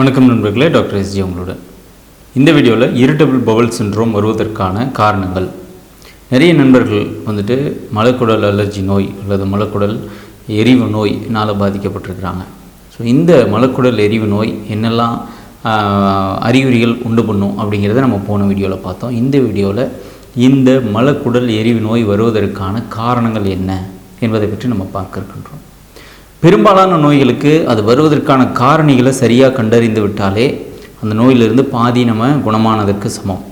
வணக்கம் நண்பர்களே doctor SG உங்களோட இந்த வீடியோவில் இரிட்டபிள் பவல் சின்ரோம் வருவதற்கான காரணங்கள். நிறைய நண்பர்கள் வந்துட்டு மலக்குடல் அலர்ஜி நோய் அல்லது மலக்குடல் எரிவு நோய்னால் பாதிக்கப்பட்டிருக்கிறாங்க. ஸோ இந்த மலக்குடல் எரிவு நோய் என்னெல்லாம் அறிகுறிகள் உண்டு பண்ணும் அப்படிங்கிறத நம்ம போன வீடியோவில் பார்த்தோம். இந்த வீடியோவில் இந்த மலக்குடல் எரிவு நோய் வருவதற்கான காரணங்கள் என்ன என்பதை பற்றி நம்ம பார்க்க இருக்கின்றோம். பெரும்பாலான நோய்களுக்கு அது வருவதற்கான காரணிகளை சரியாக கண்டறிந்து விட்டாலே அந்த நோயிலிருந்து பாதி நம்ம குணமானதற்கு சமம்.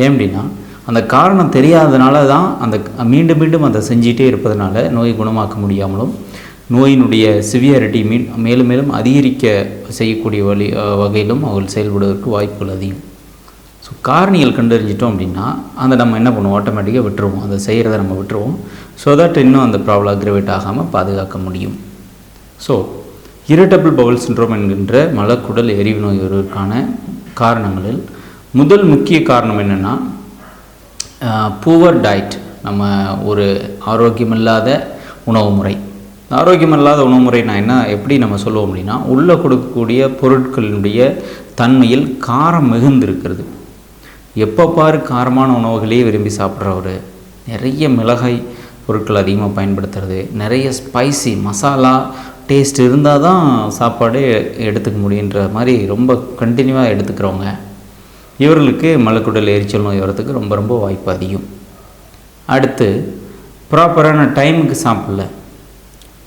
ஏன் அப்படின்னா அந்த காரணம் தெரியாதனால தான் அந்த மீண்டும் மீண்டும் அதை செஞ்சிகிட்டே இருப்பதனால நோய் குணமாக்க முடியாமலும் நோயினுடைய சிவியாரிட்டி மீன் மேலும் மேலும் அதிகரிக்க செய்யக்கூடிய வழி வகையிலும் அவர்கள் செயல்படுவதற்கு வாய்ப்புகள் அதிகம். ஸோ காரணிகள் கண்டறிஞ்சிட்டோம் அப்படின்னா அந்த நம்ம என்ன பண்ணுவோம்? ஆட்டோமேட்டிக்காக விட்டுருவோம். அதை செய்கிறத நம்ம விட்டுருவோம். ஸோ தட் இன்னும் அந்த ப்ராப்ளம் அக்ரவேட் ஆகாமல் பாதுகாக்க முடியும். ஸோ இரிட்டபிள் பவுல் சின்ரோம் என்கின்ற மலக்குடல் எரிவு நோய் காரணங்களில் முதல் முக்கிய காரணம் என்னென்னா பூவர் டயட் நம்ம ஒரு ஆரோக்கியமில்லாத உணவு முறை. ஆரோக்கியமில்லாத உணவு முறை நான் என்ன? எப்படி நம்ம சொல்லுவோம் அப்படின்னா உள்ளே கொடுக்கக்கூடிய பொருட்களினுடைய தன்மையில் காரம் மிகுந்திருக்கிறது. எப்போ பாரு காரமான உணவுகளையே விரும்பி சாப்பிட்றவர் நிறைய மிளகாய் பொருட்கள் அதிகமாக பயன்படுத்துறது நிறைய ஸ்பைசி மசாலா டேஸ்ட் இருந்தால் தான் சாப்பாடு எடுத்துக்க முடியுன்ற மாதிரி ரொம்ப கண்டினியூவாக எடுத்துக்கிறவங்க. இவர்களுக்கு மலக்குடல் எரிச்சல் நோய் வரத்துக்கு ரொம்ப ரொம்ப வாய்ப்பு அதிகம். அடுத்து ப்ராப்பரான டைமுக்கு சாப்பிடல.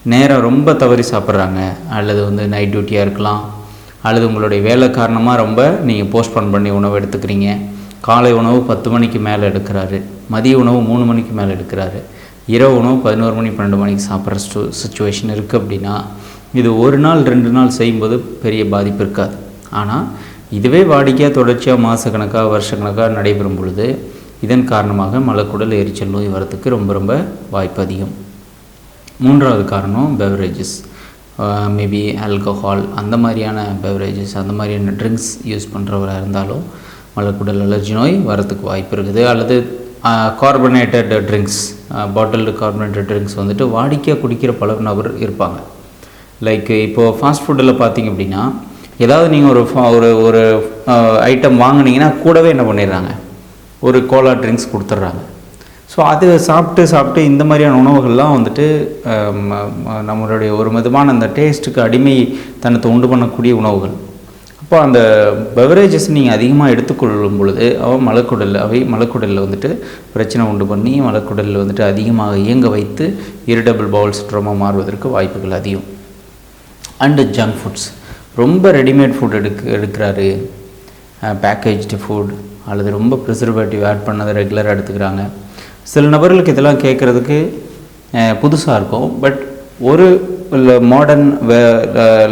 நேரம் ரொம்ப தவறி சாப்பிட்றாங்க. அல்லது வந்து நைட் டியூட்டியாக இருக்கலாம். அல்லது உங்களுடைய வேலை காரணமாக ரொம்ப நீங்கள் போஸ்ட்போன் பண்ணி உணவு எடுத்துக்கிறீங்க. காலை உணவு பத்து மணிக்கு மேலே எடுக்கிறாரு. மதிய உணவு மூணு மணிக்கு மேலே எடுக்கிறாரு. இரவு உணவு பதினோரு மணி பன்னெண்டு மணிக்கு சாப்பிட்ற ஸ்டு சுச்சுவேஷன் இருக்குது அப்படின்னா இது ஒரு நாள் ரெண்டு நாள் செய்யும்போது பெரிய பாதிப்பு இருக்காது. ஆனால் இதுவே வாடிக்கையாக தொடர்ச்சியாக மாதக்கணக்காக வருஷக்கணக்காக நடைபெறும் பொழுது இதன் காரணமாக மலக்குடல் எரிச்சல் நோய் வரத்துக்கு ரொம்ப ரொம்ப வாய்ப்பு அதிகம். மூன்றாவது காரணம் பெவரேஜஸ் மேபி ஆல்கஹால் அந்த மாதிரியான பெவரேஜஸ் அந்த மாதிரியான ட்ரிங்க்ஸ் யூஸ் பண்ணுறவராக இருந்தாலும் மலக்குடல் அலர்ஜி நோய் வரத்துக்கு வாய்ப்பு இருக்குது. அல்லது carbonated drinks bottled carbonated drinks வந்துட்டு வாடிக்கையாக குடிக்கிற பல நபர் இருப்பாங்க. லைக் இப்போது ஃபாஸ்ட் ஃபுட்டில் பார்த்தீங்க அப்படின்னா ஏதாவது நீங்கள் ஒரு ஒரு ஒரு ஐட்டம் வாங்கினீங்கன்னா கூடவே என்ன பண்ணிடுறாங்க? ஒரு கோலா ட்ரிங்க்ஸ் கொடுத்துட்றாங்க. ஸோ அது சாப்பிட்டு சாப்பிட்டு இந்த மாதிரியான உணவுகள்லாம் வந்துட்டு நம்மளுடைய ஒரு விதமான அந்த டேஸ்ட்டுக்கு அடிமை தனத்தை உண்டு பண்ணக்கூடிய உணவுகள். இப்போ அந்த பெவரேஜஸ் நீங்கள் அதிகமாக எடுத்துக்கொள்ளும் பொழுது அவன் மலக்குடல் அவை மலக்குடலில் வந்துட்டு பிரச்சனை உண்டு பண்ணி மலக்குடலில் வந்துட்டு அதிகமாக இயங்க வைத்து இரிட்டபிள் பவுல் சிட்ரோமாக மாறுவதற்கு வாய்ப்புகள் அதிகம். அண்டு ஜங்க் ஃபுட்ஸ் ரொம்ப ரெடிமேட் ஃபுட் எடுக்க எடுக்கிறாரு பேக்கேஜ்டு ஃபுட் அல்லது ரொம்ப ப்ரிசர்வேட்டிவ் ஆட் பண்ணதை ரெகுலராக எடுத்துக்கிறாங்க. சில நபர்களுக்கு இதெல்லாம் கேட்குறதுக்கு புதுசாக இருக்கும் பட் ஒரு மாடர்ன்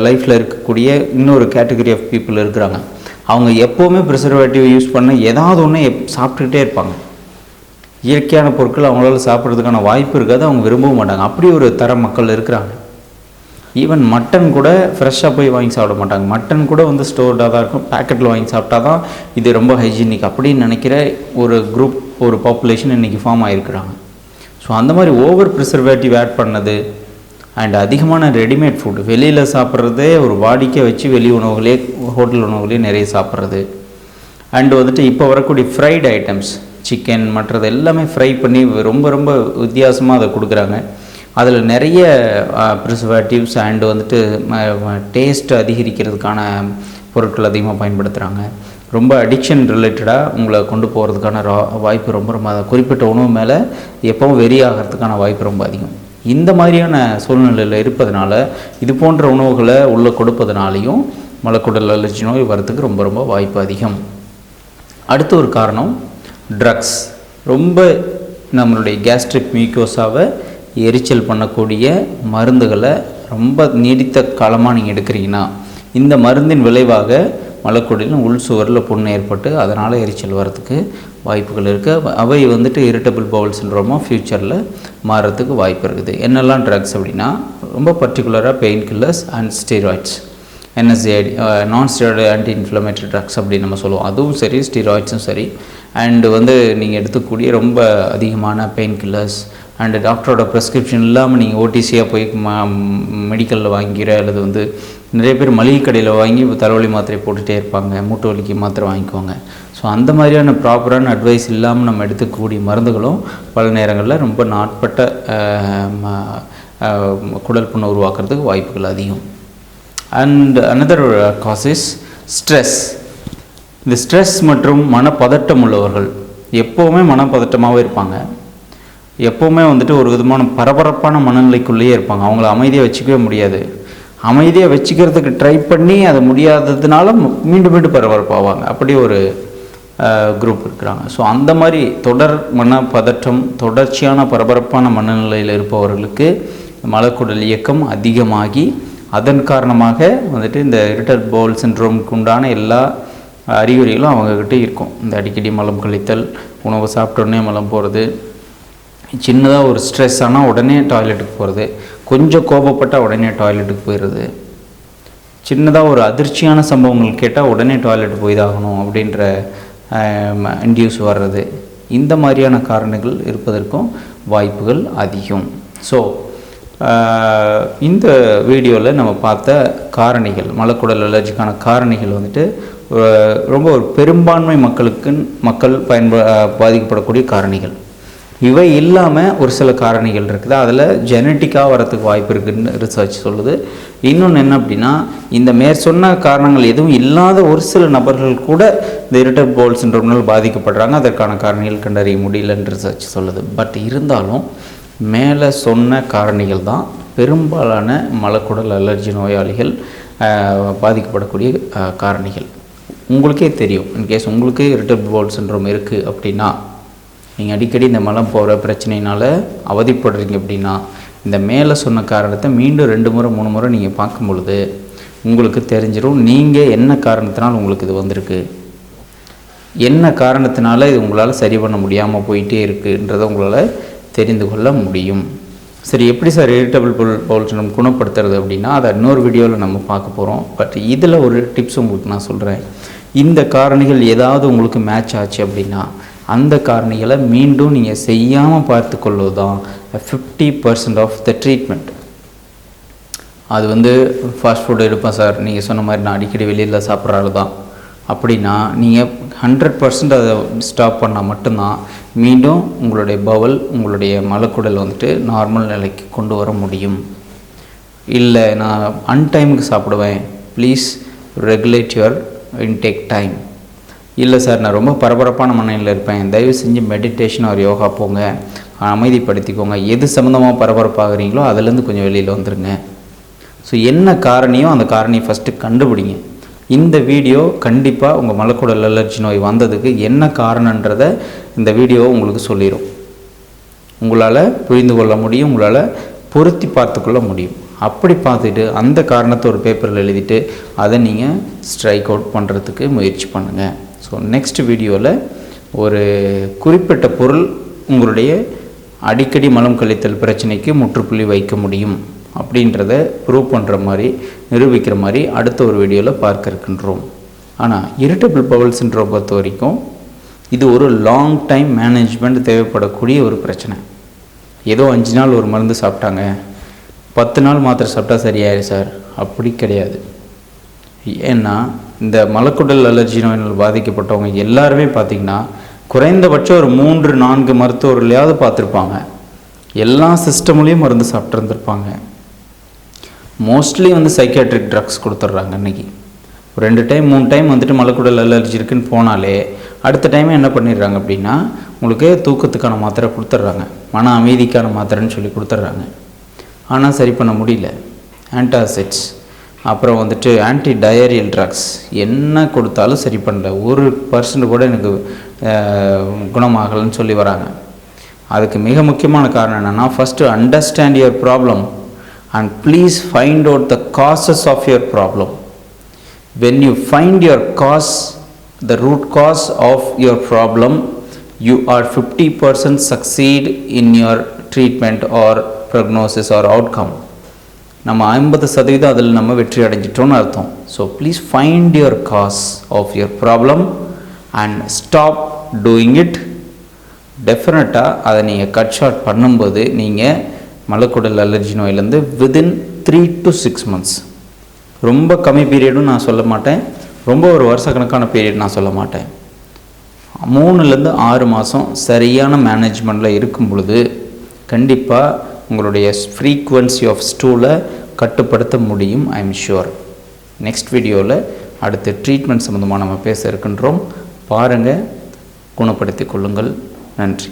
லைஃப்பில் இருக்கக்கூடிய இன்னொரு கேட்டகரி ஆஃப் பீப்புள் இருக்கிறாங்க. அவங்க எப்போவுமே ப்ரிசர்வேட்டிவ் யூஸ் பண்ண ஏதாவது ஒன்று எப் சாப்பிட்டுக்கிட்டே இருப்பாங்க. இயற்கையான பொருட்கள் அவங்களால சாப்பிட்றதுக்கான வாய்ப்பு இருக்காது அவங்க விரும்பவும் மாட்டாங்க. அப்படி ஒரு தர மக்கள் இருக்கிறாங்க. ஈவன் மட்டன் கூட ஃப்ரெஷ்ஷாக போய் வாங்கி சாப்பிட மாட்டாங்க. மட்டன் கூட வந்து ஸ்டோர்டாக தான் இருக்கும். பேக்கெட்டில் வாங்கி சாப்பிட்டா தான் இது ரொம்ப ஹைஜீனிக் அப்படின்னு நினைக்கிற ஒரு குரூப் ஒரு பாப்புலேஷன் இன்றைக்கி ஃபார்ம் ஆகிருக்கிறாங்க ஸோ அந்த மாதிரி ஓவர் ப்ரிசர்வேட்டிவ் ஆட் பண்ணது அண்ட் அதிகமான ரெடிமேட் ஃபுட் வெளியில் சாப்பிட்றதே ஒரு வாடிக்கை வச்சு வெளி உணவுகளே ஹோட்டல் உணவுகளே நிறைய சாப்பிட்றது. அண்ட் வந்துட்டு இப்போ வரக்கூடிய ஃப்ரைட் ஐட்டம்ஸ் சிக்கன் மற்றது எல்லாமே ஃப்ரை பண்ணி ரொம்ப ரொம்ப வித்தியாசமாக அதை கொடுக்குறாங்க. அதில் நிறைய ப்ரிசர்வேட்டிவ்ஸ் அண்டு வந்துட்டு டேஸ்ட் அதிகரிக்கிறதுக்கான பொருட்கள் அதிகமாக பயன்படுத்துகிறாங்க ரொம்ப அடிக்ஷன் ரிலேட்டடாக உங்களை கொண்டு போகிறதுக்கான ரா- வாய்ப்பு ரொம்ப ரொம்ப குறிப்பிட்ட உணவு மேலே எப்பவும் வெறி ஆகிறதுக்கான வாய்ப்பு ரொம்ப அதிகம். இந்த மாதிரியான சூழ்நிலையில் இருப்பதனால இது போன்ற உணவுகளை உள்ளே கொடுப்பதனாலையும் மலக்குடல் அலர்ஜி நோய் வரத்துக்கு ரொம்ப ரொம்ப வாய்ப்பு அதிகம். அடுத்த ஒரு காரணம் ட்ரக்ஸ் ரொம்ப நம்மளுடைய கேஸ்ட்ரிக் மியூக்கோஸாவை எரிச்சல் பண்ணக்கூடிய மருந்துகளை ரொம்ப நீடித்த காலமாக நீங்கள் எடுக்கிறீங்கன்னா இந்த மருந்தின் விளைவாக மலக்குடலின் உள் சுவரில் புண்ணு ஏற்பட்டு அதனால் எரிச்சல் வரத்துக்கு வாய்ப்புகள் இருக்குது அவை வந்துட்டு இரிட்டபிள் பவுல் சின்ரோமாக ஃப்யூச்சரில் மாறுறதுக்கு வாய்ப்பு இருக்குது. என்னெல்லாம் ட்ரக்ஸ் அப்படின்னா ரொம்ப பர்டிகுலராக pain killers and steroids NSAID non steroid anti inflammatory drugs அப்படின்னு நம்ம சொல்லுவோம். அதுவும் சரி ஸ்டீராய்ட்ஸும் சரி. அண்டு வந்து நீங்கள் எடுத்துக்கூடிய ரொம்ப அதிகமான பெயின் கில்லர்ஸ் அண்டு டாக்டரோட ப்ரெஸ்கிரிப்ஷன் இல்லாமல் நீங்கள் ஓடிசியாக போய் மெடிக்கலில் வாங்கிக்கிற அல்லது வந்து நிறைய பேர் மளிகை கடையில் வாங்கி இப்போ தலைவலி மாத்திரை போட்டுகிட்டே இருப்பாங்க. மூட்டு வலிக்கு மாத்திரை வாங்கிக்குவாங்க ஸோ அந்த மாதிரியான ப்ராப்பரான அட்வைஸ் இல்லாமல் நம்ம எடுத்துக்கக்கூடிய மருந்துகளும் பல நேரங்களில் ரொம்ப நாட்பட்ட ம- குடல் புண்ணை உருவாக்குறதுக்கு வாய்ப்புகள் அதிகம். And another uh, cause stress இந்த ஸ்ட்ரெஸ் மற்றும் மனப்பதட்டம் உள்ளவர்கள் எப்போவுமே மனப்பதட்டமாகவே இருப்பாங்க. எப்போவுமே வந்துட்டு ஒரு விதமான பரபரப்பான மனநிலைக்குள்ளேயே இருப்பாங்க. அவங்கள அமைதியாக வச்சுக்கவே முடியாது. அமைதியாக வச்சுக்கிறதுக்கு ட்ரை பண்ணி அது முடியாததுனால மீண்டும் மீண்டும் பரபரப்பாவாங்க. அப்படி ஒரு குரூப் இருக்கிறாங்க. ஸோ அந்த மாதிரி தொடர் மன பதற்றம் தொடர்ச்சியான பரபரப்பான மனநிலையில் இருப்பவர்களுக்கு மலக்குடல் இயக்கம் அதிகமாகி அதன் காரணமாக வந்துட்டு இந்த இரிட்டல் பவுல் சின்ட்ரோமுக்கு உண்டான எல்லா அறிகுறிகளும் அவங்கக்கிட்ட இருக்கும். இந்த அடிக்கடி மலம் கழித்தல் உணவு சாப்பிட்டோன்னே மலம் போகிறது சின்னதாக ஒரு ஸ்ட்ரெஸ் ஆனால் உடனே டாய்லெட்டுக்கு போகிறது கொஞ்சம் கோபப்பட்டால் உடனே டாய்லெட்டுக்கு போயிடுது சின்னதாக ஒரு அதிர்ச்சியான சம்பவங்கள் கேட்டால் உடனே டாய்லெட் போய்தாகணும் அப்படின்ற இன்டியூஸ் வர்றது. இந்த மாதிரியான காரணங்கள் இருப்பதற்கும் வாய்ப்புகள் அதிகம். ஸோ இந்த வீடியோவில் நம்ம பார்த்த காரணிகள் மலக்குடல் அலர்ஜிக்கான காரணிகள் வந்துட்டு ரொம்ப ஒரு பெரும்பான்மை மக்களுக்கு மக்கள் பயன்ப பாதிக்கப்படக்கூடிய காரணிகள். இவை இல்லாமல் ஒரு சில காரணிகள் இருக்குது. அதில் ஜெனட்டிக்காக வரத்துக்கு வாய்ப்பு இருக்குதுன்னு ரிசர்ச் சொல்லுது. இன்னொன்று என்ன அப்படின்னா இந்த மேற் சொன்ன காரணங்கள் எதுவும் இல்லாத ஒரு சில நபர்கள் கூட இந்த இரிட்டர் போல் சின்ரோம்னால் பாதிக்கப்படுறாங்க. அதற்கான காரணிகள் கண்டறிய முடியலன்னு ரிசர்ச் சொல்லுது. பட் இருந்தாலும் மேலே சொன்ன காரணிகள் தான் பெரும்பாலான மலக்குடல் அலர்ஜி நோயாளிகள் பாதிக்கப்படக்கூடிய காரணிகள். உங்களுக்கே தெரியும். இன்கேஸ் உங்களுக்கு இரிட்டபிள் போல் சின்ரோம் இருக்குது அப்படின்னா நீங்கள் அடிக்கடி இந்த மலம் போகிற பிரச்சனையினால் அவதிப்படுறீங்க அப்படின்னா இந்த மேலே சொன்ன காரணத்தை மீண்டும் ரெண்டு முறை மூணு முறை நீங்கள் பார்க்கும் பொழுது உங்களுக்கு தெரிஞ்சிடும் நீங்கள் என்ன காரணத்தினால் உங்களுக்கு இது வந்திருக்கு. என்ன காரணத்தினால இது உங்களால் சரி பண்ண முடியாமல் போயிட்டே இருக்குன்றதை உங்களால் தெரிந்து கொள்ள முடியும். சரி எப்படி சார் இரிட்டபிள் பவுல் பவுல் குணப்படுத்துறது அப்படின்னா அதை இன்னொரு வீடியோவில் நம்ம பார்க்க போகிறோம் பட் இதில் ஒரு டிப்ஸ் உங்களுக்கு நான் சொல்கிறேன் இந்த காரணிகள் ஏதாவது உங்களுக்கு மேட்ச் ஆச்சு அப்படின்னா அந்த காரணிகளை மீண்டும் நீங்கள் செய்யாமல் பார்த்து கொள்வது தான் fifty percent of the treatment அது வந்து ஃபாஸ்ட் ஃபுட் எடுப்பேன் சார் நீங்கள் சொன்ன மாதிரி நான் அடிக்கடி வெளியில் சாப்பிட்ற தான் அப்படின்னா நீங்கள் ஹண்ட்ரட் பர்சன்ட் அதை ஸ்டாப் பண்ணால் மட்டும்தான் மீண்டும் உங்களுடைய பவல் உங்களுடைய மலக்குடல் வந்துட்டு நார்மல் நிலைக்கு கொண்டு வர முடியும். இல்லை நான் அன்டைமுக்கு சாப்பிடுவேன். Please regulate your intake time இல்லை சார் நான் ரொம்ப பரபரப்பான மனநிலையில் இருப்பேன். தயவு செஞ்சு மெடிடேஷன் ஒரு யோகா போங்க. அமைதிப்படுத்திக்கோங்க. எது சம்மந்தமாக பரபரப்பாகிறீங்களோ அதுலேருந்து கொஞ்சம் வெளியில் வந்துடுங்க ஸோ என்ன காரணியோ அந்த காரணியை ஃபஸ்ட்டு கண்டுபிடிங்க. இந்த வீடியோ கண்டிப்பாக உங்கள் மலக்குடல் அலர்ஜி நோய் வந்ததுக்கு என்ன காரணன்றதை இந்த வீடியோ உங்களுக்கு சொல்லிடும் உங்களால் புரிந்து கொள்ள முடியும் உங்களால் பொருத்தி பார்த்துக்கொள்ள முடியும். அப்படி பார்த்துட்டு அந்த காரணத்தை ஒரு பேப்பரில் எழுதிட்டு அதை நீங்கள் ஸ்ட்ரைக் அவுட் பண்ணுறதுக்கு முயற்சி பண்ணுங்கள் ஸோ நெக்ஸ்ட் வீடியோவில் ஒரு குறிப்பிட்ட பொருள் உங்களுடைய அடிக்கடி மலம் கழித்தல் பிரச்சனைக்கு முற்றுப்புள்ளி வைக்க முடியும் அப்படின்றத ப்ரூவ் பண்ணுற மாதிரி நிரூபிக்கிற மாதிரி அடுத்த ஒரு வீடியோவில் பார்க்க இருக்கின்றோம் ஆனால் இரிட்டபிள் பவல் பொறுத்த வரைக்கும் இது ஒரு லாங் டைம் மேனேஜ்மெண்ட் தேவைப்படக்கூடிய ஒரு பிரச்சனை. ஏதோ அஞ்சு நாள் ஒரு மருந்து சாப்பிட்டாங்க பத்து நாள் மாத்திரை சாப்பிட்டா சரியாயிரு சார். அப்படி கிடையாது. ஏன்னா இந்த மலக்குடல் அலர்ஜி நோயினால் பாதிக்கப்பட்டவங்க எல்லாருமே பார்த்திங்கன்னா குறைந்தபட்சம் ஒரு மூன்று நான்கு மருத்துவர்களையாவது பார்த்துருப்பாங்க. எல்லா சிஸ்டம்லேயும் மருந்து சாப்பிட்ருந்துருப்பாங்க மோஸ்ட்லி வந்து சைக்காட்ரிக் ட்ரக்ஸ் கொடுத்துட்றாங்க அன்றைக்கி ஒரு ரெண்டு டைம் மூணு டைம் வந்துட்டு மலக்குடல் அலர்ஜி இருக்குன்னு போனாலே அடுத்த டைம் என்ன பண்ணிடுறாங்க அப்படின்னா உங்களுக்கு தூக்கத்துக்கான மாத்திரை கொடுத்துட்றாங்க. மன அமைதிக்கான மாத்திரைன்னு சொல்லி கொடுத்துட்றாங்க. ஆனால் சரி பண்ண முடியல. ஆன்டாசிட்ஸ் அப்புறம் வந்துட்டு ஆன்டி டயரியல் ட்ரக்ஸ் என்ன கொடுத்தாலும் சரி பண்ணல. ஒரு பர்சன்ட் கூட எனக்கு குணமாகலைன்னு சொல்லி வராங்க. அதுக்கு மிக முக்கியமான காரணம் என்னென்னா first understand your problem and please find out the causes of your problem when you find find cause the root cause of of your problem you are 50% succeed in treatment or prognosis or or come நம்ம ஐம்பது சதவீதம் அதில் நம்ம வெற்றி அடைஞ்சிட்டோம்னு அர்த்தம். So please find your cause of your problem and stop doing it டெஃபினட்டாக அதை நீங்கள் கட் ஷார்ட் பண்ணும்போது நீங்கள் மலக்குடல் allergy நோயிலேருந்து within three to six months ரொம்ப கம்மி பீரியடும் நான் சொல்ல மாட்டேன். ரொம்ப ஒரு வருஷக்கணக்கான பீரியட் நான் சொல்ல மாட்டேன். மூணுலேருந்து ஆறு மாதம் சரியான மேனேஜ்மெண்ட்டில் இருக்கும் பொழுது கண்டிப்பாக உங்களுடைய ஃப்ரீக்குவன்சி ஆஃப் ஸ்டூலை கட்டுப்படுத்த முடியும் ஐ எம் ஷுர் நெக்ஸ்ட் வீடியோவில் அடுத்து ட்ரீட்மெண்ட் சம்மந்தமாக நம்ம பேச இருக்கின்றோம். பாருங்கள் குணப்படுத்திக் கொள்ளுங்கள். நன்றி.